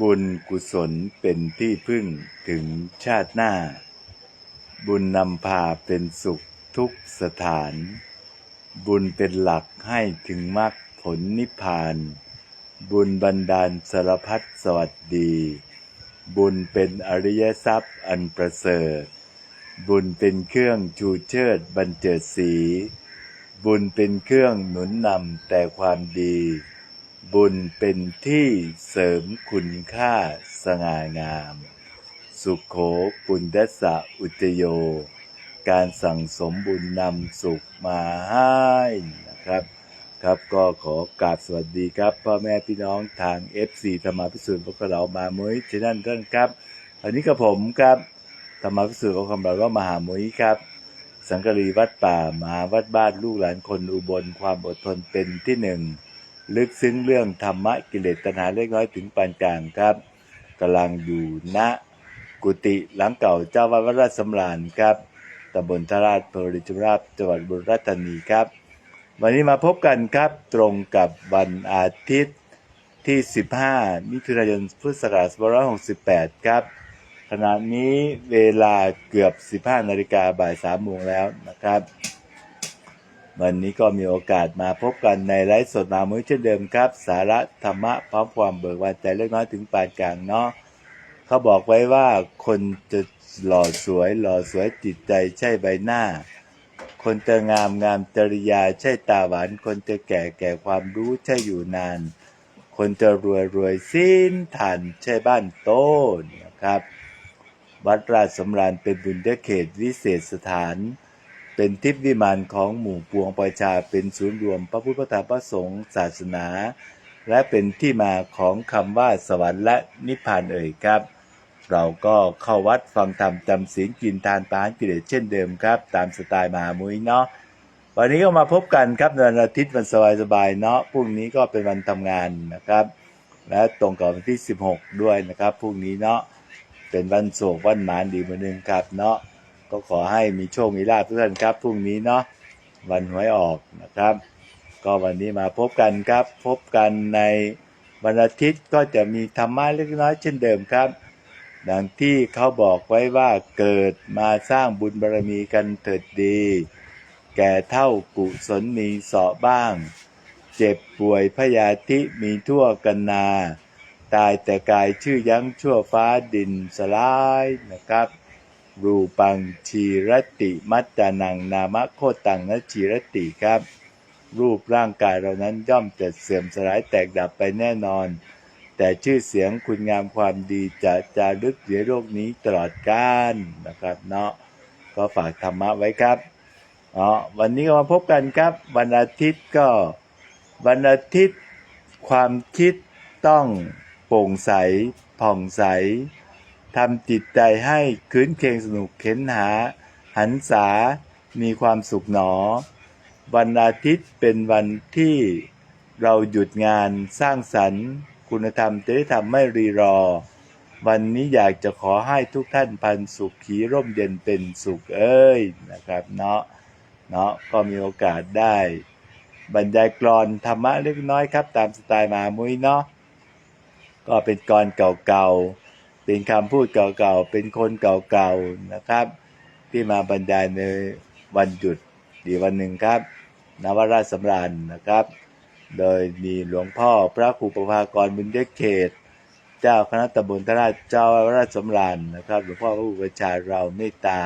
บุญกุศลเป็นที่พึ่งถึงชาติหน้า บุญนำพาเป็นสุขทุกสถาน บุญเป็นหลักให้ถึงมรรคผลนิพพาน บุญบันดาลสารพัดสวัสดี บุญเป็นอริยทรัพย์อันประเสริฐ บุญเป็นเครื่องชูเชิดบรรเจิดสี บุญเป็นเครื่องหนุนนำแต่ความดี บุญเป็นที่เสริมคุณค่าสง่างาม สุขโขปุญญสะอุจโย การสั่งสมบุญนำสุขมาให้นะครับ ครับก็ขอกราบสวัสดีครับพ่อแม่พี่น้องทาง FC ธรรมพิสูจน์พวกเรามามุ้ยที่นั่นท่านครับอันนี้กับผมครับธรรมพิสูจน์ของคำเราก็มหามุ้ยครับ สังกรีวัดป่ามหาวัดบ้านลูกหลานคนอุบลความอดทนเป็นที่หนึ่ง ลึกซึ้งเรื่องธรรมะกิเลสตัณหาเล็กน้อยถึงปานกลางครับกำลังอยู่ณกุฏิหลังเก่าเจ้าวัดวัดราชสำราญครับตำบลทราชพริจราชจังหวัดบุรีรัมย์ครับ วันนี้มาพบกันครับตรงกับวันอาทิตย์ที่ 15 มิถุนายนพุทธศักราช2568 ครับขณะนี้เวลาเกือบ 15 นาฬิกาบ่าย 3 โมงแล้วนะครับ วันนี้ก็มีโอกาสมาพบกันในไลฟ์สดมามื้อเช่นเดิมครับ สาระธรรมะพร้อมความเบิกบานใจเล็กน้อยถึงปานกลางเนาะเขาบอกไว้ว่าคนจะหล่อสวย หล่อสวยจิตใจใช่ใบหน้า คนจะงามงามจริยาใช่ตาหวาน คนจะแก่แก่ความรู้ใช่อยู่นาน คนจะรวยรวยสิ้นฐานใช่บ้านโตเนี่ยครับ วัดราชสำราญเป็นบุญญเขตวิเศษสถาน เป็นทิพย์วิมานของหมู่ปวงประชาเป็นศูนย์รวมพระพุทธธรรมพระสงฆ์ศาสนา และเป็นที่มาของคำว่าสวรรค์และนิพพานเอ่ยครับ เราก็เข้าวัดฟังธรรมจำศีลกินทานปานกิเลสเช่นเดิมครับ ตามสไตล์มหามุยเนาะวันนี้ก็มาพบกันครับในวันอาทิตย์วันสบายๆเนาะพรุ่งนี้ก็เป็นวันทำงานนะครับ และตรงกับวันที่ 16 ด้วยนะครับพรุ่งนี้เนาะเป็นวันโศกวันหมานดีมือหนึ่งครับเนาะ ก็ขอให้มีโชคมีลาภทุกท่านครับพรุ่งนี้เนาะวันหวยออกนะครับ ก็วันนี้มาพบกันครับ พบกันในวันอาทิตย์ก็จะมีธรรมะเล็กน้อยเช่นเดิมครับดังที่เขาบอกไว้ว่าเกิดมาสร้างบุญบารมีกันเถิดดี แก่เท่ากุศลมีเสาะบ้าง เจ็บป่วยพยาธิมีทั่วกันนา ตายแต่กายชื่อยั้งชั่วฟ้าดินสลายนะครับ รูปังชีรติมัจจานังนามะโคตังนะชีรติครับ รูปร่างกายเรานั้นย่อมจะเสื่อมสลายแตกดับไปแน่นอน แต่ชื่อเสียงคุณงามความดีจะจารึกอยู่โลกนี้ตลอดกาลนะครับเนาะก็ฝากธรรมะไว้ครับอ๋อวันนี้ก็มาพบกันครับ วันอาทิตย์ก็วันอาทิตย์ความคิดต้องโปร่งใสผ่องใส ทำจิตใจให้คืนเคงสนุกเข็นหา หันษามีความสุขหนอ วันอาทิตย์เป็นวันที่เราหยุดงานสร้างสรรค์ คุณธรรมจริยธรรมไม่รีรอ วันนี้อยากจะขอให้ทุกท่านพันสุขขีร่มเย็นเป็นสุขเอ้ยนะครับเนาะเนาะก็มีโอกาสได้ บรรยายกรอนธรรมะเล็กน้อยครับ ตามสไตล์มามุ้ยเนาะก็เป็นกรเก่าๆ เป็นคำพูดเก่าๆ เป็นคนเก่าๆนะครับ ที่มาบรรยายในวันหยุดดีวันหนึ่งครับนวราชสำราญนะครับ โดยมีหลวงพ่อพระครูประภากรบุญยเขต เจ้าคณะตำบลทราชเจ้าราชสำราญนะครับหลวงพ่อพระอุปชาเราเมตตา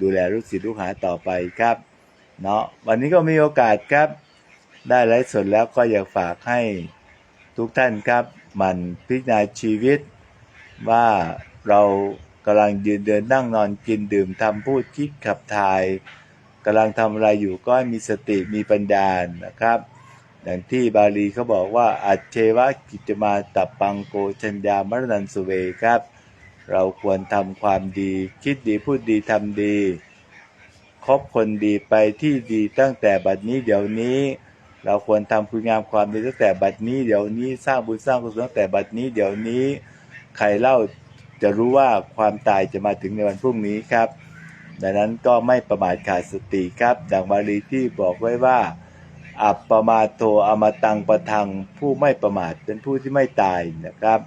ดูแลลูกศิษย์ลูกหาต่อไปครับเนาะวันนี้ก็มีโอกาสครับ ได้ไลฟ์สดแล้วก็อยากฝากให้ทุกท่านครับ มันพิจารณาชีวิต ว่าเรากำลังยืนเดินนั่งนอนกินดื่มทำพูดคิดขับถ่ายกำลังทำอะไรอยู่ก็ให้มีสติมีปัญญานะครับ อย่างที่บาลีเขาบอกว่า อัจเชวะกิจมาตับปังโกชัญญามรณันสุเวครับ เราควรทำความดี คิดดีพูดดีทำดี คบคนดีไปที่ดีตั้งแต่บัดนี้เดี๋ยวนี้ เราควรทำคุณงามความดีตั้งแต่บัดนี้เดี๋ยวนี้สร้างบุญสร้างกุศลตั้งแต่บัดนี้เดี๋ยวนี้ ใครเล่าจะรู้ว่าความตายจะมาถึงในวันพรุ่งนี้ครับ ดังนั้นก็ไม่ประมาทขาดสติครับดังบาลีที่บอกไว้ว่า อัปปมาโทอมตังประทังผู้ไม่ประมาทเป็นผู้ที่ไม่ตายนะครับ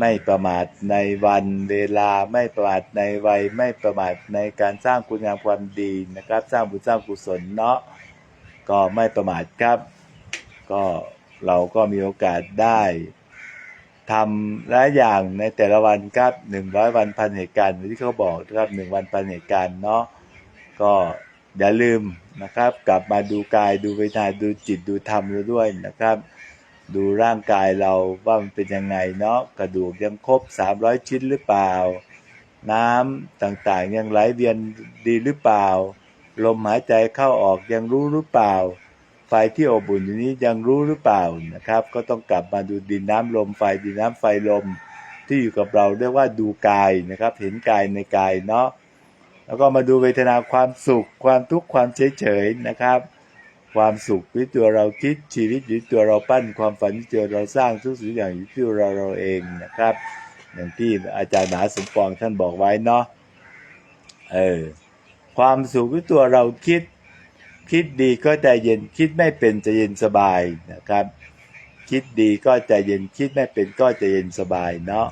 ไม่ประมาทในวันเวลาไม่ประมาทในวัย ไม่ประมาทในการสร้างคุณงามความดีนะครับ สร้างบุญสร้างกุศลเนาะก็ไม่ประมาทครับ ก็เราก็มีโอกาสได้ ทำหลายอย่างในแต่ละวันครับหนึ่งร้อยวันพันเหตุการณ์ที่เขาบอกครับหนึ่งวันพันเหตุการณ์เนาะก็อย่าลืมนะครับ กลับมาดูกายดูเวทนาดูจิตดูธรรมเราด้วยนะครับ ดูร่างกายเราว่ามันเป็นยังไงเนาะกระดูกยังครบ 300 ชิ้นหรือเปล่า น้ำต่างๆยังไหลเวียนดีหรือเปล่า ลมหายใจเข้าออกยังรู้หรือเปล่า ฟที่อบอุ่นอยู่นี้ยังรู้หรือเปล่านะครับ ก็ต้องกลับมาดูดินน้ำลมไฟดินน้ำไฟลมที่อยู่กับเราเรียกว่าดูกายนะครับ เห็นกายในกายเนาะแล้วก็มาดูเวทนาความสุข ความทุกข์ความเฉยเฉยๆนะครับ ความสุขที่ตัวเราคิดชีวิตอยู่ตัวเราปั้นความฝันที่ตัวเราสร้างทุกสิ่งอย่างอยู่ที่ตัวเราเราเองนะครับ อย่างที่อาจารย์มหาสมปองท่านบอกไว้เนาะเออความสุขที่ตัวเราคิด คิดดีก็ใจเย็นคิดไม่เป็นใจเย็นสบายนะครับ คิดดีก็ใจเย็นคิดไม่เป็นก็ใจเย็นสบายเนาะ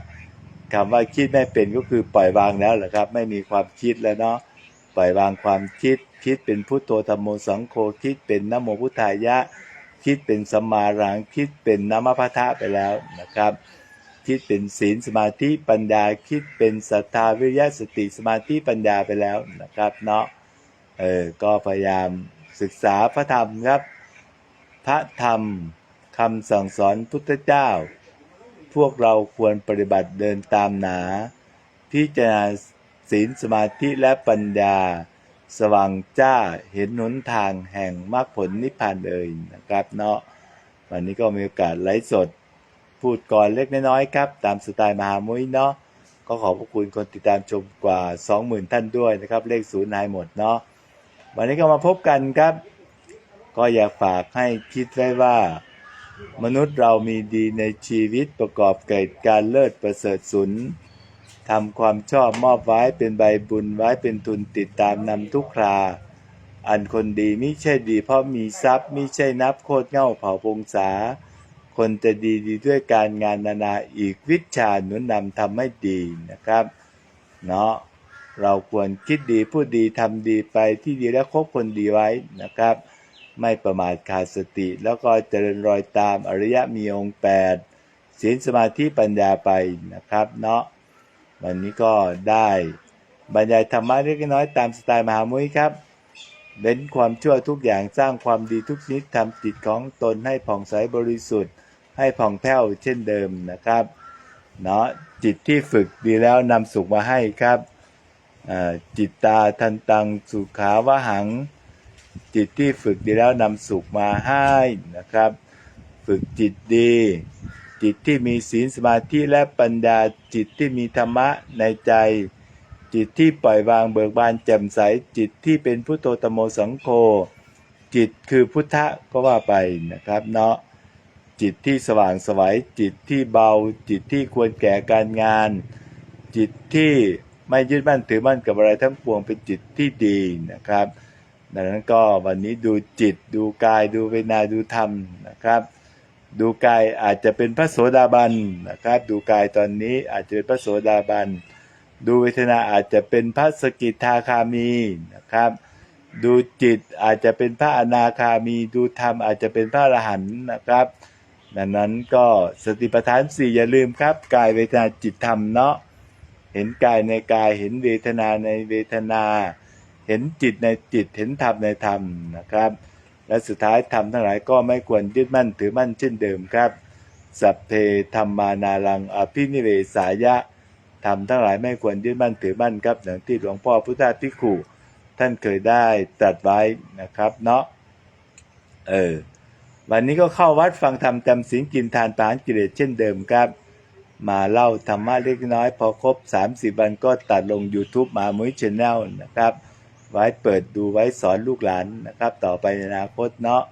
คำว่าคิดไม่เป็นก็คือปล่อยวางแล้วแหละครับ ไม่มีความคิดแล้วเนาะปล่อยวางความคิด คิดเป็นพุทโธธรรมโมสังโฆคิดเป็นนโมพุทธายะ คิดเป็นสมารังคิดเป็นนามพัทะไปแล้วนะครับ คิดเป็นศีลสมาธิปัญญาคิดเป็นศรัทธาวิริยะสติสมาธิปัญญาไปแล้วนะครับเนาะเออก็พยายาม ศึกษาพระธรรมครับ พระธรรมคำสั่งสอนพุทธเจ้า พวกเราควรปฏิบัติเดินตามหนา พิจารณาศีลสมาธิและปัญญา สว่างจ้าเห็นหนทางแห่งมรรคผลนิพพานเอ่ยนะครับเนาะวันนี้ก็มีโอกาสไลฟ์สด พูดก่อนเล็กน้อยครับ ตามสไตล์มหามุ้ยเนาะก็ขอบพระคุณคนติดตามชมกว่า 20,000 ท่านด้วยนะครับ เลขศูนย์หายหมดเนาะ วันนี้ก็มาพบกันครับ ก็อยากฝากให้คิดไว้ว่า มนุษย์เรามีดีในชีวิตประกอบเกิดการเลิศประเสริฐสุนทำความชอบมอบไว้เป็นใบบุญไว้เป็นทุนติดตามนำทุกครา อันคนดีมิใช่ดีเพราะมีทรัพย์มิใช่นับโคตรเง่าเผาพงษา คนจะดีดีด้วยการงานนานาอีกวิชาหนุนนำทำให้ดีนะครับ เนาะ เราควรคิดดีพูดดีทำดีไปที่ดีและคบคนดีไว้นะครับ ไม่ประมาทขาดสติ แล้วก็เจริญรอยตามอริยะมีองค์แปดศีลสมาธิปัญญาไปนะครับเนาะวันนี้ก็ได้บรรยายธรรมะเล็กน้อยตามสไตล์มหามุ้ยครับเน้นความชั่วทุกอย่างสร้างความดีทุกชนิดทำจิตของตนให้ผ่องใสบริสุทธิ์ ให้ผ่องแผ้วเช่นเดิมนะครับเนาะจิตที่ฝึกดีแล้วนำสุขมาให้ครับ จิตตาทันตังสุขาวหัง จิตที่ฝึกดีแล้วนำสุขมาให้นะครับ ฝึกจิตดี จิตที่มีศีลสมาธิและปัญญาจิตที่มีธรรมะในใจ จิตที่ปล่อยวางเบิกบานแจ่มใส จิตที่เป็นพุทโธตมโมสังโฆจิตคือพุทธะก็ว่าไปนะครับเนาะจิตที่สว่างสวัยจิตที่เบา จิตที่ควรแก่การงาน จิตที่ ไม่ยึดมั่นถือมั่นกับอะไรทั้งปวงเป็นจิตที่ดีนะครับ ดังนั้นก็วันนี้ดูจิตดูกายดูเวทนาดูธรรมนะครับ ดูกายอาจจะเป็นพระโสดาบันนะครับ ดูกายตอนนี้อาจจะเป็นพระโสดาบัน ดูเวทนาอาจจะเป็นพระสกิทาคามีนะครับ ดูจิตอาจจะเป็นพระอนาคามี ดูธรรมอาจจะเป็นพระอรหันต์นะครับดังนั้นก็สติปัฏฐานสี่อย่าลืมครับ กายเวทนาจิตธรรมเนาะ เห็นกายในกาย เห็นเวทนาในเวทนา เห็นจิตในจิต เห็นธรรมในธรรมนะครับ และสุดท้ายธรรมทั้งหลายก็ไม่ควรยึดมั่นถือมั่นเช่นเดิมครับ สัพเพธรรมานารังอภินิเวสายะธรรมทั้งหลายไม่ควรยึดมั่นถือมั่นครับอย่างที่หลวงพ่อพุทธาภิกขุท่านเคยได้ตรัสไว้นะครับเนาะเออวันนี้ก็เข้าวัดฟังธรรมจำศีลกินทานปานกิเลสเช่นเดิมครับ มาเล่าธรรมะเล็กน้อย พอครบ 30 วันก็ตัดลง YouTube มามุ้ยชแนลนะครับ ไว้เปิดดูไว้สอนลูกหลานนะครับ ต่อไปในอนาคตเนาะ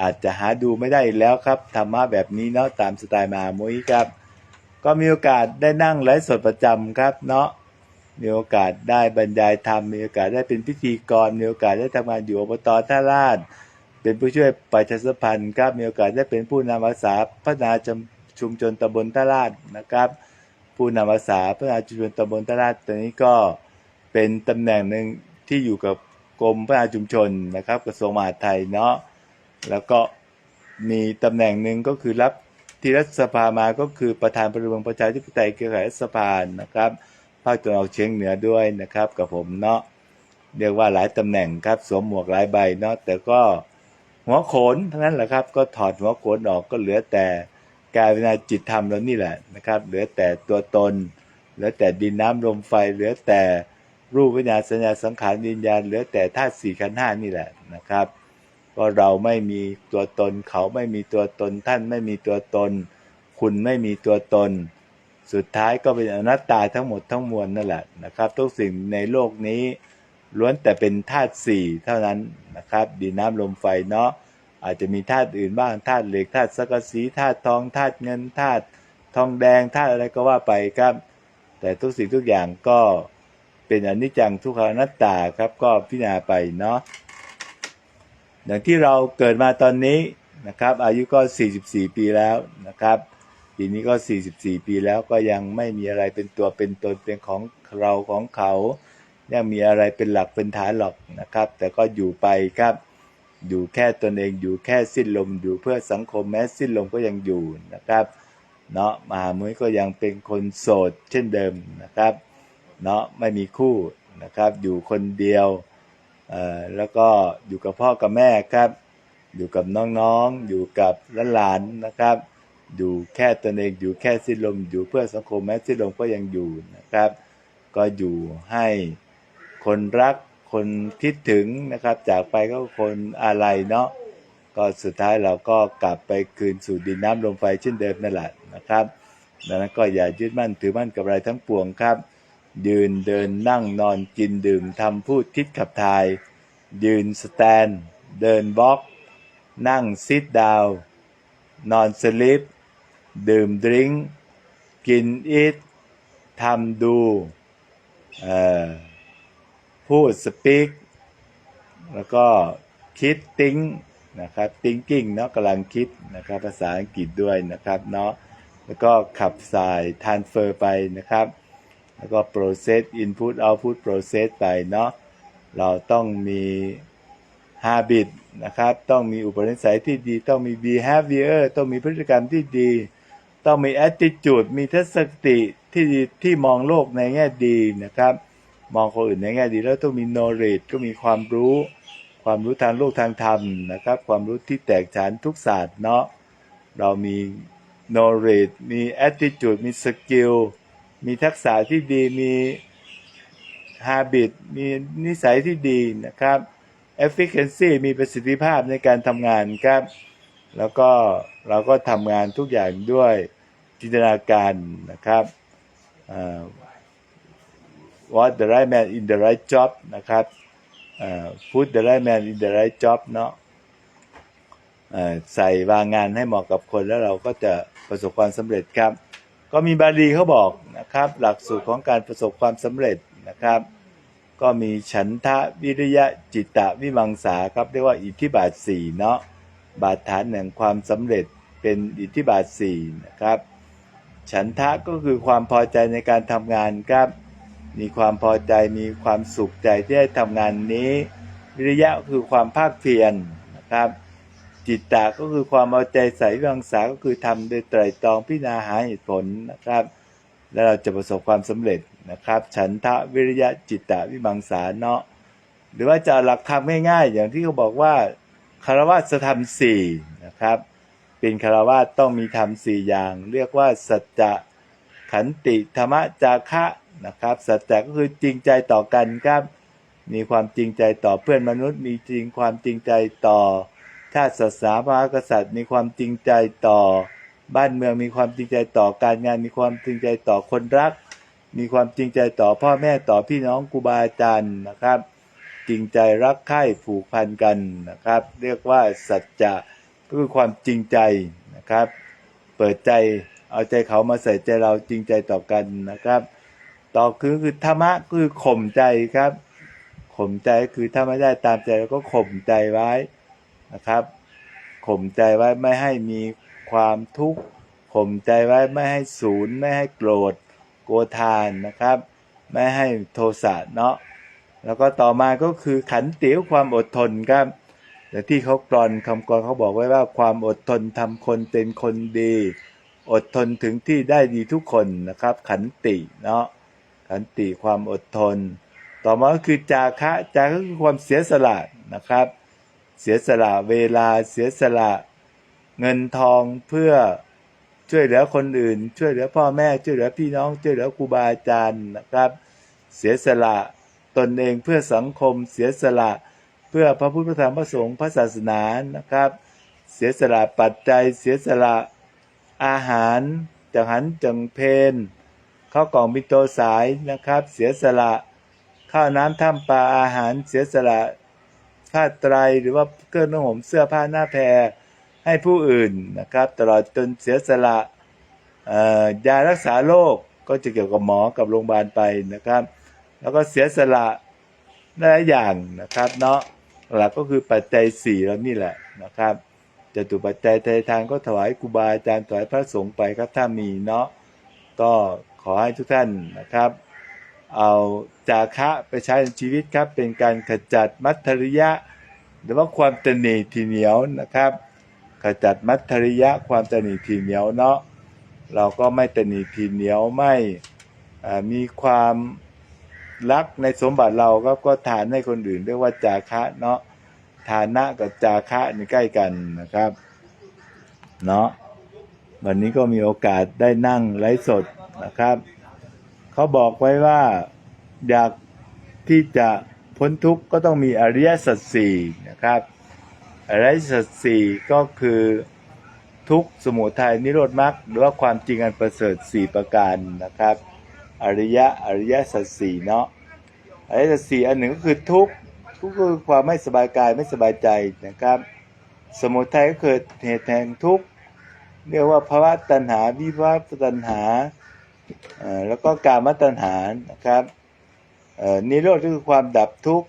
อาจจะหาดูไม่ได้แล้วครับธรรมะแบบนี้เนาะตามสไตล์มามุ้ยครับ ก็มีโอกาสได้นั่งไลฟ์สดประจำครับเนาะมีโอกาสได้บรรยายธรรมมีโอกาสได้เป็นพิธีกร มีโอกาสได้ทำงานอยู่อบตท่าลาดเป็นผู้ช่วยประชาสัมพันธ์ครับมีโอกาสได้เป็นผู้นำอาสาพัฒนา ชุมชนตำบลท่าลาดนะครับ ผู้นำอาสาพัฒนาชุมชนตำบลท่าลาดตอนนี้ก็เป็นตำแหน่งหนึ่งที่อยู่กับกรมพัฒนาชุมชนนะครับกระทรวงมหาดไทยเนาะแล้วก็มีตำแหน่งหนึ่งก็คือรับที่รัฐสภามาก็คือประธานประเมืองประชาธิปไตยเครือข่ายรัฐสภานะครับภาคตะวันออกเฉียงเหนือด้วยนะครับ กับผมเนาะเรียกว่าหลายตำแหน่งครับสวมหมวกหลายใบเนาะแต่ก็หัวโขนเท่านั้นแหละครับ ก็ถอดหัวโขนออกก็เหลือแต่ กายวิญญาณจิตธรรมแล้วนี่แหละนะครับ เหลือแต่ตัวตน เหลือแต่ดินน้ำลมไฟ เหลือแต่รูปวิญญาณสัญญาสังขารวิญญาณ เหลือแต่ธาตุสี่ขันธ์ห้านี่แหละนะครับก็เราไม่มีตัวตน เขาไม่มีตัวตน ท่านไม่มีตัวตน คุณไม่มีตัวตน สุดท้ายก็เป็นอนัตตาทั้งหมดทั้งมวลนั่นแหละนะครับ ทุกสิ่งในโลกนี้ล้วนแต่เป็นธาตุสี่เท่านั้นนะครับดินน้ำลมไฟเนาะ อาจจะมีธาตุอื่นบ้างธาตุเหล็กธาตุสังกะสีธาตุทองธาตุเงินธาตุทองแดงธาตุอะไรก็ว่าไปครับ แต่ทุกสิ่งทุกอย่างก็เป็นอนิจจังทุกขังนัตตาครับก็พิจารณาไปเนาะอย่างที่เราเกิดมาตอนนี้นะครับ อายุก็ 44 ปีแล้วนะครับปีนี้ก็ 44 ปีแล้วก็ยังไม่มีอะไรเป็นตัวเป็นตนเป็นของเราของเขา ยังมีอะไรเป็นหลักเป็นฐานหรอกนะครับ แต่ก็อยู่ไปครับ อยู่แค่ตนเองอยู่แค่สิ้นลมอยู่เพื่อสังคมแม้สิ้นลมก็ยังอยู่นะครับเนาะมหามุ้ยก็ยังเป็นคนโสดเช่นเดิมนะครับเนาะไม่มีคู่นะครับอยู่คนเดียวเอ่อแล้วก็อยู่กับพ่อกับแม่ครับ อยู่กับน้องๆ อยู่กับหลานๆนะครับ อยู่แค่ตนเองอยู่แค่สิ้นลมอยู่เพื่อสังคมแม้สิ้นลมก็ยังอยู่นะครับ ก็อยู่ให้คนรัก คนคิดถึงนะครับ จากไปก็คนอะไรเนาะก็สุดท้ายเราก็กลับไปคืนสู่ดินน้ำลมไฟเช่นเดิมนั่นแหละนะครับดังนั้นก็อย่ายึดมั่นถือมั่นกับอะไรทั้งปวงครับ ยืนเดินนั่งนอนกินดื่มทำพูดคิดขับถ่าย ยืนสแตน เดินบล็อก นั่งซิดดาวนอนสลิปดื่มดริงกินอิททำดูเอ่อ พูดสปีกแล้วก็คิดติ้งนะครับ thinking เนาะกำลังคิดนะครับ ภาษาอังกฤษด้วยนะครับเนาะแล้วก็ขับสาย transfer ไปนะครับ แล้วก็ process input output process ไปเนาะเราต้องมี habit นะครับ ต้องมีอุปนิสัยที่ดี ต้องมี behavior ต้องมีพฤติกรรมที่ดี ต้องมี attitude มีทัศนคติที่ดีที่มองโลกในแง่ดีนะครับ มองคนอื่นในแง่ดีแล้วต้องมี knowledge ก็มีความรู้ ความรู้ทางโลกทางธรรมนะครับ ความรู้ที่แตกฉานทุกศาสตร์เนาะเรามี knowledge มี attitude มี skill มีทักษะที่ดีมี habit มีนิสัยที่ดีนะครับ efficiency มีประสิทธิภาพในการทำงานครับ แล้วก็เราก็ทำงานทุกอย่างด้วยจินตนาการนะครับอ่า what the right man in the right job นะครับ put the right man in the right job เนาะใส่วางงานให้เหมาะกับคนแล้วเราก็จะประสบความสำเร็จครับ ก็มีบาลีเขาบอกนะครับ หลักสูตรของการประสบความสำเร็จนะครับ ก็มีฉันทะวิริยะจิตตะวิมังสาครับเรียกว่าอิทธิบาทสี่เนาะบาทฐานแห่งความสำเร็จเป็นอิทธิบาทสี่นะครับ ฉันทะก็คือความพอใจในการทำงานครับ มีความพอใจมีความสุขใจที่ได้ทำงานนี้ วิริยะคือความภาคเพียรนะครับ จิตตะก็คือความเอาใจใส่วิมังสาก็คือทำโดยไตรตรองพิจารณาหาเหตุผลนะครับ แล้วเราจะประสบความสำเร็จนะครับ ฉันทะวิริยะจิตตะวิมังสาเนาะหรือว่าจะหลักธรรมง่ายๆอย่างที่เขาบอกว่าคารวะธรรมสี่นะครับ เป็นคารวะต้องมีธรรมสี่อย่าง เรียกว่าสัจจะขันติธรรมจาคะ นะครับ สัจจะก็คือจริงใจต่อกันครับมีความจริงใจต่อเพื่อนมนุษย์ มีจริงความจริงใจต่อชาติศาสนาพระมหากษัตริย์ มีความจริงใจต่อบ้านเมือง มีความจริงใจต่อการงาน มีความจริงใจต่อคนรัก มีความจริงใจต่อพ่อแม่ต่อพี่น้องครูบาอาจารย์นะครับ จริงใจรักใคร่ผูกพันกันนะครับ เรียกว่าสัจจะก็คือความจริงใจนะครับ เปิดใจเอาใจเขามาใส่ใจเราจริงใจต่อกันนะครับ ต่อคือคือธรรมะคือข่มใจครับข่มใจคือถ้าไม่ได้ตามใจเราก็ข่มใจไว้นะครับข่มใจไว้ไม่ให้มีความทุกข์ข่มใจไว้ไม่ให้ศูนย์ไม่ให้โกรธโกธานนะครับ ไม่ให้โทสะเนาะแล้วก็ต่อมาก็คือขันติคือความอดทนครับแต่ที่เขากรอนคำกรอนเขาบอกไว้ว่าความอดทนทำคนเป็นคนดี อดทนถึงที่ได้ดีทุกคนนะครับ ขันติเนาะ ขันติความอดทน ต่อมาก็คือจาคะจาคะคือความเสียสละนะครับ เสียสละเวลาเสียสละเงินทองเพื่อช่วยเหลือคนอื่น ช่วยเหลือพ่อแม่ช่วยเหลือพี่น้อง ช่วยเหลือครูบาอาจารย์นะครับ เสียสละตนเองเพื่อสังคมเสียสละเพื่อพระพุทธธรรมพระสงฆ์พระศาสนานะครับ เสียสละปัจจัยเสียสละอาหารจังหันจังเพน ข้าวกล่องมิโตสายนะครับ เสียสละข้าวน้ำท่ามปลาอาหารเสียสละผ้าไตรหรือว่าเครื่องนุ่งห่มเสื้อผ้าหน้าแพรให้ผู้อื่นนะครับ ตลอดจนเสียสละยารักษาโรคก็จะเกี่ยวกับหมอกับโรงพยาบาลไปนะครับ แล้วก็เสียสละหลายอย่างนะครับเนาะหลักก็คือปัจจัยสี่แล้วนี่แหละนะครับจตุปัจจัยไทยทางก็ถวายครูบาอาจารย์ถวายพระสงฆ์ไปครับถ้ามีเนาะก็ ขอให้ทุกท่านนะครับ เอาจาคะไปใช้ในชีวิตครับ เป็นการขจัดมัทธริยะ หรือว่าความตนีทีเหนียวนะครับ ขจัดมัทธริยะความตนีทีเหนียวเนาะเราก็ไม่ตนีทีเหนียวไม่มีความรักในสมบัติเราก็ก็ทานให้คนอื่นเรียกว่าจาคะเนาะฐานะกับจาคะนี่ใกล้กันนะครับเนาะวันนี้ก็มีโอกาสได้นั่งไลฟ์สด นะครับ เขาบอกไว้ว่าอยากที่จะพ้นทุกข์ก็ต้องมีอริยสัจสี่นะครับอริยสัจสี่ก็คือทุกข์สมุทัยนิโรธมรรคหรือว่าความจริงอันประเสริฐสี่ประการนะครับ อริยะอริยสัจสี่เนาะอริยสัจสี่อันหนึ่งก็คือทุกข์ทุกข์ก็คือความไม่สบายกายไม่สบายใจนะครับ สมุทัยก็คือเหตุแห่งทุกข์เรียกว่าภาวะตัณหาวิภาวะตัณหา แล้วก็การมัตัญหานะครับนิโรธก็คือความดับทุกข์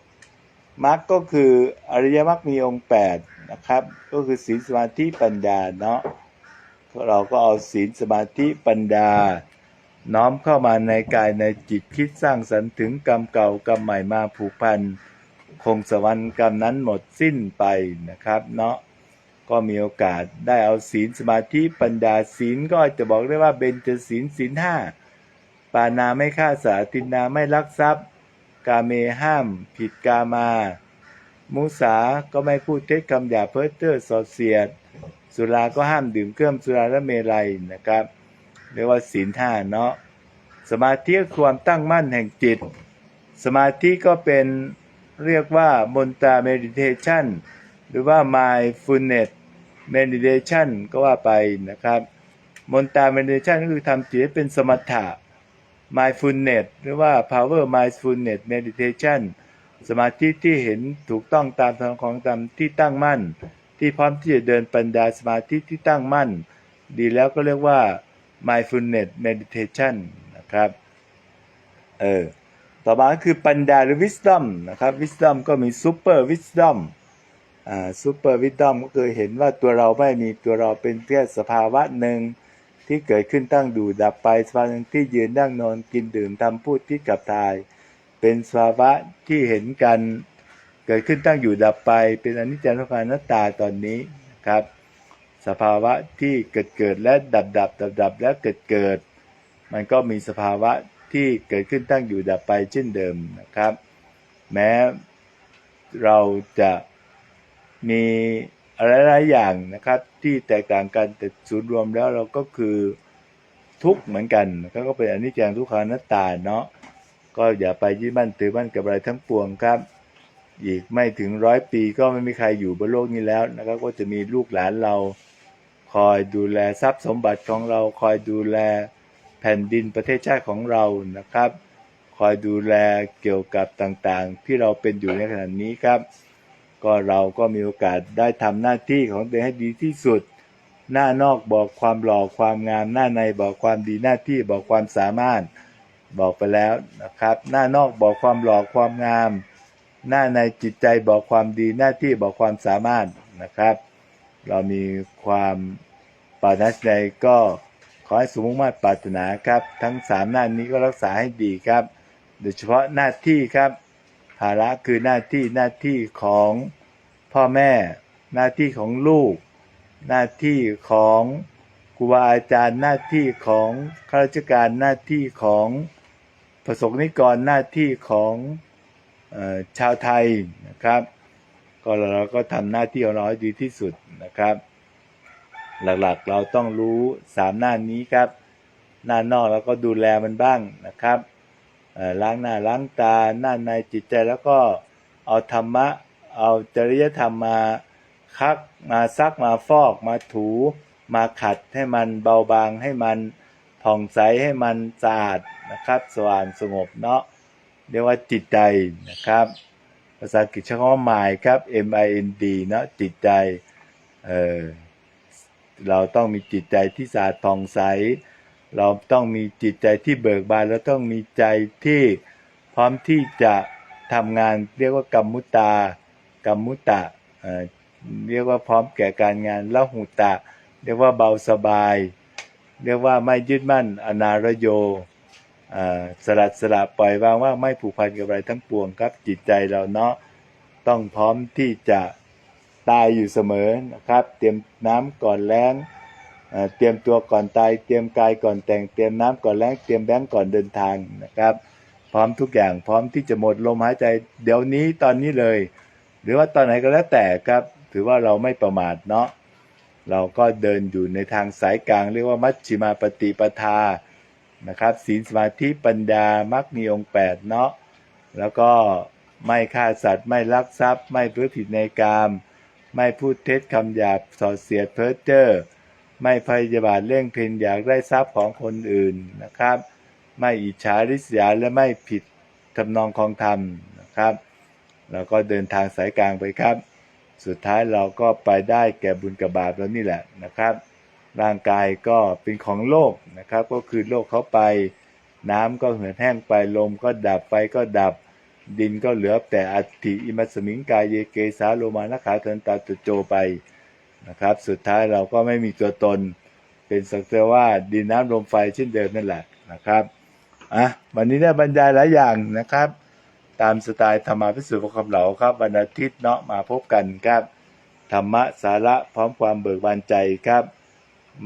มรรคก็คืออริยมรรคมีองค์8นะครับก็คือศีลสมาธิปัญญาเนาะเราก็เอาศีลสมาธิปัญญา น้อมเข้ามาในกายในจิตคิดสร้างสรรค์ถึงกรรมเก่ากรรมใหม่มาผูกพันคงสวรรค์กรรมนั้นหมดสิ้นไปนะครับเนาะ ก็มีโอกาสได้เอาศีลสมาธิปัญญาศีลก็จะบอกได้ว่าเบญจศีลศีลห้าปานาไม่ฆ่าสาตินาไม่ลักทรัพย์ กาเมห้าม ผิดกามา มุสาก็ไม่พูดเท็จคำหยาเพ้อเจ้อสอดเสียด สุราก็ห้ามดื่มเครื่องสุราและเมลัยนะครับ เรียกว่าศีลห้าเนาะสมาธิคือความตั้งมั่นแห่งจิต สมาธิก็เป็นเรียกว่ามนตาเมดิเทชันหรือว่า mindfulness meditation ก็ว่าไปนะครับมนตา meditation ก็คือทำจิตให้เป็นสมถะ mindfulness หรือว่า power mindfulness meditation สมาธิที่เห็นถูกต้องตามทางของธรรมที่ตั้งมั่น ที่พร้อมที่จะเดินปัญญาสมาธิที่ตั้งมั่น ดีแล้วก็เรียกว่า mindfulness meditation นะครับเออต่อมาก็คือปัญญาหรือ wisdom นะครับ wisdom ก็มี super wisdom อ่า super wisdom ก็คือเห็นว่าตัวเราไม่มีตัวเราเป็นแค่สภาวะหนึ่งที่เกิดขึ้นตั้งดูดับไปสภาวะหนึ่งที่ยืนนั่งนอนกินดื่มทำพูดที่กับทาย เป็นสภาวะที่เห็นกัน เกิดขึ้นตั้งอยู่ดับไปเป็นอนิจจังทุกขังนัตตาตอนนี้นะครับ สภาวะที่เกิดเกิดและดับดับดับดับและเกิดเกิด มันก็มีสภาวะที่เกิดขึ้นตั้งอยู่ดับไปเช่นเดิมนะครับ แม้เราจะ มีอะไรหลายอย่างนะครับ ที่แตกต่างกันแต่ศูนย์รวมแล้วเราก็คือทุกเหมือนกันก็เป็นอนิจจังทุกขังนัตตาเนาะก็อย่าไปยึดมั่นถือมั่นกับอะไรทั้งปวงครับ อีกไม่ถึงร้อยปีก็ไม่มีใครอยู่บนโลกนี้แล้วนะครับ ก็จะมีลูกหลานเรา คอยดูแลทรัพย์สมบัติของเรา คอยดูแลแผ่นดินประเทศชาติของเรานะครับ คอยดูแลเกี่ยวกับต่างๆ ที่เราเป็นอยู่ในขณะนี้ครับ ก็เราก็มีโอกาสได้ทำหน้าที่ของตัวเองให้ดีที่สุด หน้านอกบอกความหล่อความงาม หน้าในบอกความดีหน้าที่บอกความสามารถบอกไปแล้วนะครับ หน้านอกบอกความหล่อความงาม หน้าในจิตใจบอกความดีหน้าที่บอกความสามารถนะครับ เรามีความปรารถนาใจก็ขอให้สมมุ่งมาตรปรารถนาครับ ทั้งสามหน้านี้ก็รักษาให้ดีครับ โดยเฉพาะหน้าที่ครับ ภาระคือหน้าที่หน้าที่ของพ่อแม่ หน้าที่ของลูก หน้าที่ของครูบาอาจารย์หน้าที่ของข้าราชการหน้าที่ของประสงค์นิกรหน้าที่ของออชาวไทยนะครับ ก็เราก็ทำหน้าที่ของเราให้ดีที่สุดนะครับ หลักๆเราต้องรู้สามหน้านี้ครับ หน้านอกเราก็ดูแลมันบ้างนะครับ ล้างหน้าล้างตาหน้าในจิตใจแล้วก็เอาธรรมะ เอาจริยธรรมมาคักมาซักมาฟอกมาถูมาขัดให้มันเบาบางให้มันผ่องใสให้มันสะอาดนะครับ สว่างสงบเนาะเรียกว่าจิตใจนะครับ ภาษาอังกฤษใช้คำว่า mind ครับ M I N D เนาะจิตใจเออเราต้องมีจิตใจที่สะอาดผ่องใส เราต้องมีจิตใจที่เบิกบานแล้วต้องมีใจที่พร้อมที่จะทำงานเรียกว่ากรรมุตากรรมุตะเรียกว่าพร้อมแก่การงานละหุตะ เรียกว่าเบาสบาย เรียกว่าไม่ยึดมั่นอนารโยสลัดสละปล่อยวางว่าไม่ผูกพันกับอะไรทั้งปวงครับ จิตใจเราเนาะต้องพร้อมที่จะตายอยู่เสมอนะครับ เตรียมน้ำก่อนแล้ง เตรียมตัวก่อนตาย เตรียมกายก่อนแต่ง เตรียมน้ำก่อนแล้ง เตรียมแบงก์ก่อนเดินทางนะครับ พร้อมทุกอย่าง พร้อมที่จะหมดลมหายใจ เดี๋ยวนี้ตอนนี้เลย หรือว่าตอนไหนก็แล้วแต่ครับ ถือว่าเราไม่ประมาทเนาะ เราก็เดินอยู่ในทางสายกลาง เรียกว่ามัชฌิมาปฏิปทา นะครับศีลสมาธิปัญญามรรคมีองค์แปดเนาะ แล้วก็ไม่ฆ่าสัตว์ ไม่ลักทรัพย์ ไม่เพื่อผิดในกาม ไม่พูดเท็จคำหยาบส่อเสียดเพ้อเจ้อ ไม่พยาบาทเร่งเพลินอยากได้ทรัพย์ของคนอื่นนะครับ ไม่อิจฉาริษยาและไม่ผิดทำนองของธรรมนะครับเราก็เดินทางสายกลางไปครับ สุดท้ายเราก็ไปได้แก่บุญกับบาปแล้วนี่แหละนะครับ ร่างกายก็เป็นของโลกนะครับ ก็คือโลกเขาไป น้ำก็เหือดแห้งไปลมก็ดับไฟก็ดับดินก็เหลือแต่อัฐิอิมัสมิงกายเยเกสาโลมานะขาทันตาตุโจไป นะครับ สุดท้ายเราก็ไม่มีตัวตน เป็นสักแต่ว่าดินน้ำลมไฟเช่นเดิมนั่นแหละนะครับอะวันนี้ได้บรรยายหลายอย่างนะครับ ตามสไตล์ธรรมาพิสุทธิ์คำเหลาครับวันอาทิตย์เนาะมาพบกันครับธรรมะสาระพร้อมความเบิกบานใจครับ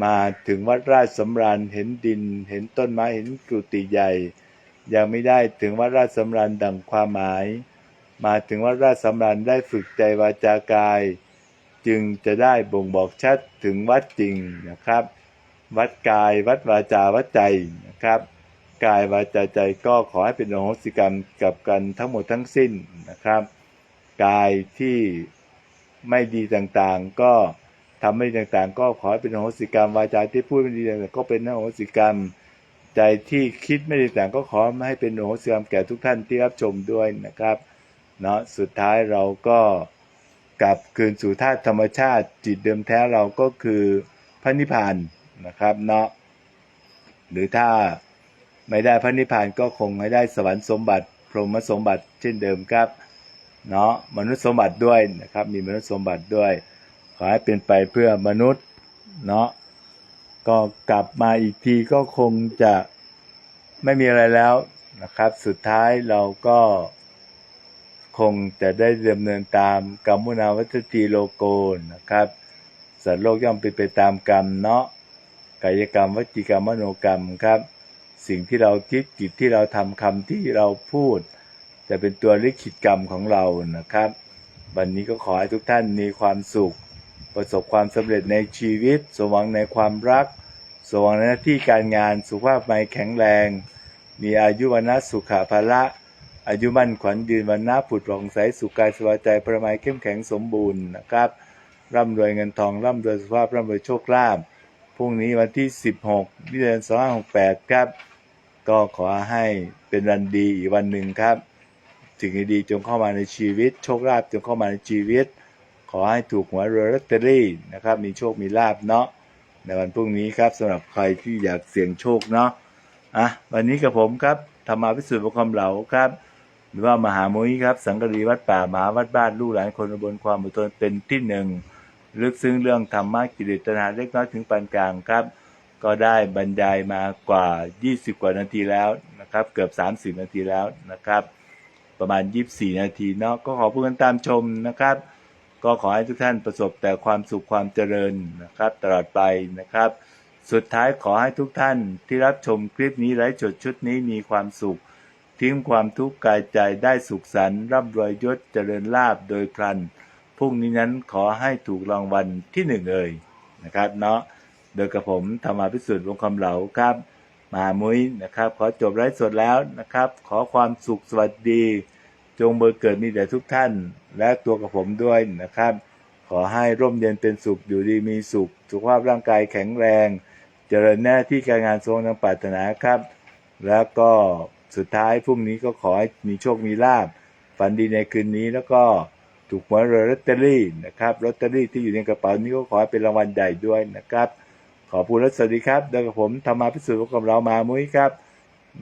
มาถึงวัดราชสำราญเห็นดิน เห็นต้นไม้เห็นกุฏิใหญ่ ยังไม่ได้ถึงวัดราชสำราญดังความหมาย มาถึงวัดราชสำราญได้ฝึกใจวาจากาย จึงจะได้บ่งบอกชัดถึงวัดจริงนะครับ วัดกายวัดวาจาวัดใจนะครับ กายวาจาใจก็ขอให้เป็นอโหสิกรรมกับกันทั้งหมดทั้งสิ้นนะครับ กายที่ไม่ดีต่างๆ ก็ทำไม่ดีต่างๆ ก็ขอให้เป็นอโหสิกรรมวาจาที่พูดไม่ดีต่างๆก็เป็นอโหสิกรรม ใจที่คิดไม่ดีต่างก็ขอให้เป็นอโหสิกรรมแก่ทุกท่านที่รับชมด้วยนะครับเนาะสุดท้ายเราก็ กลับคืนสู่ธาตุธรรมชาติจิตเดิมแท้เราก็คือพระนิพพานนะครับเนาะหรือถ้าไม่ได้พระนิพพานก็คงให้ได้สวรรค์สมบัติพรหมสมบัติเช่นเดิมครับเนาะมนุษย์สมบัติด้วยนะครับมีมนุษย์สมบัติด้วย ขอให้เป็นไปเพื่อมนุษย์เนาะก็กลับมาอีกทีก็คงจะไม่มีอะไรแล้วนะครับ สุดท้ายเราก็ คงจะได้ดำเนินตามกรรมุนาวัตติโลโกนะครับสัตว์โลกย่อมเป็นไปตามกรรมเนาะกายกรรมวจีกรรมมโนกรรมครับ สิ่งที่เราคิดจิตที่เราทำคำที่เราพูด จะเป็นตัวลิขิตกรรมของเรานะครับ วันนี้ก็ขอให้ทุกท่านมีความสุข ประสบความสำเร็จในชีวิต สมหวังในความรัก สมหวังในหน้าที่การงานสุขภาพไม่แข็งแรง มีอายุวันะสุขภาละ อายุมั่นขวัญยืนวันนะผุดผ่องใสสุขกายสบายใจประมัยเข้มแข็งสมบูรณ์นะครับ ร่ำรวยเงินทอง ร่ำรวยสุขภาพ ร่ำรวยโชคลาภพรุ่งนี้วันที่ 16เดือน2568 ครับ ก็ขอให้เป็นวันดีอีกวันหนึ่งครับสิ่งดีๆจงเข้ามาในชีวิต โชคลาภจงเข้ามาในชีวิต ขอให้ถูกหวยรวยลอตเตอรี่นะครับ มีโชคมีลาภเนาะในวันพรุ่งนี้ครับสำหรับใครที่อยากเสี่ยงโชคเนาะอะวันนี้กับผมครับธรรมาพิสุทธิ์บุคคลเหลาครับ หรือว่ามหามุ้ยครับ สังกะรีวัดป่ามหาวัดบ้านลูกหลานคนบนความอดทนเป็นที่หนึ่งลึกซึ้งเรื่องธรรมะกิเลสตัณหาเล็กน้อยถึงปานกลางครับ ก็ได้บรรยายมากว่า 20 กว่านาทีแล้วนะครับ เกือบ 30 นาทีแล้วนะครับ ประมาณ 24 นาทีเนาะก็ขอบคุณตามชมนะครับ ก็ขอให้ทุกท่านประสบแต่ความสุขความเจริญนะครับ ตลอดไปนะครับ สุดท้ายขอให้ทุกท่านที่รับชมคลิปนี้ไร้จดชุดนี้มีความสุข ทิ้งความทุกข์กายใจได้สุขสันต์ร่ำรวยยศเจริญลาบโดยพลันพรุ่งนี้นั้นขอให้ถูกรางวัลที่หนึ่งเอ่ยนะครับ เนาะโดยกับผมธรรมาพิสุทธิ์วงคำเหลาครับมหามุ้ยนะครับ ขอจบไลฟ์สดแล้วนะครับ ขอความสุขสวัสดี จงเบิกเกิดมีแด่ทุกท่าน และตัวกับผมด้วยนะครับ ขอให้ร่มเย็นเป็นสุขอยู่ดีมีสุข สุขภาพร่างกายแข็งแรง เจริญหน้าที่การงานทรงนังปรารถนาครับ แล้วก็ สุดท้ายพรุ่งนี้ก็ขอให้มีโชคมีลาบฝันดีในคืนนี้แล้วก็ถูกหวยรวยลอตเตอรี่นะครับลอตเตอรี่ที่อยู่ในกระเป๋านี้ก็ขอให้เป็นรางวัลใหญ่ด้วยนะครับ ขอบคุณและสวัสดีครับเดินกับผมธรรมาพิสุทธิ์กับเรามามุ้ยครับ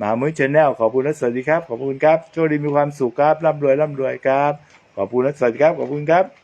มามุ้ยชาแนลขอบคุณและสวัสดีครับ ขอบคุณครับโชคดีมีความสุขครับร่ำรวยร่ำรวยครับ ขอบคุณและสวัสดีครับขอบคุณครับ